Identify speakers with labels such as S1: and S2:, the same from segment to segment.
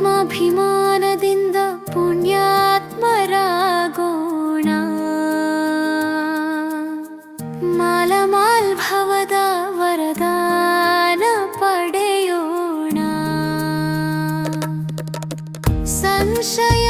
S1: ಆತ್ಮಾಭಿಮಾನದಿಂದ ಪುಣ್ಯಾತ್ಮರಾಗೋಣ ಮಾಲಮಾಲ್ ಭವದ ವರದಾನ ಪಡೆಯೋಣ ಸಂಶಯವಿಲ್ಲದ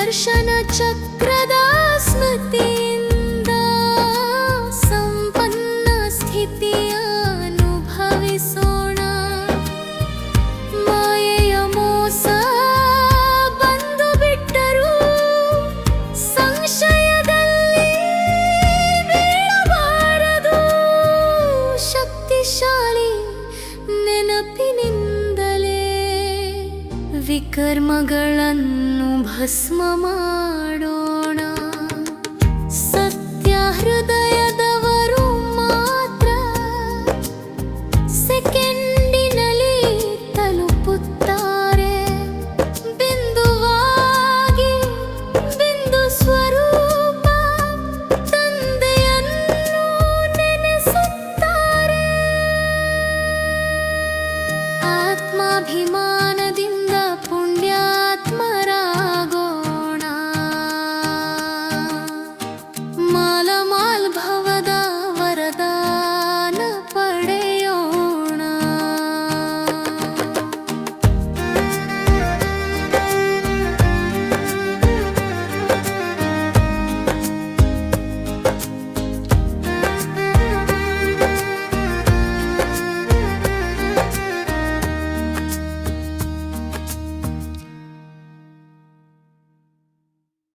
S1: दर्शनचक्रदास्मति सम्पन्नस्थिति ವಿಕರ್ಮಗಳನ್ನು ಭಸ್ಮ ಮಾಡೋಣ. ಸತ್ಯ ಹೃದಯದವರು ಮಾತ್ರ ಸೆಕೆಂಡಿನಲ್ಲಿ ತಲುಪುತ್ತಾರೆ. ಬಿಂದುವಾಗಿ ಬಿಂದು ಸ್ವರೂಪ ತಂದೆಯನ್ನು ನೆನೆಸುತ್ತಾರೆ. ಆತ್ಮಾಭಿಮಾನದಿಂದ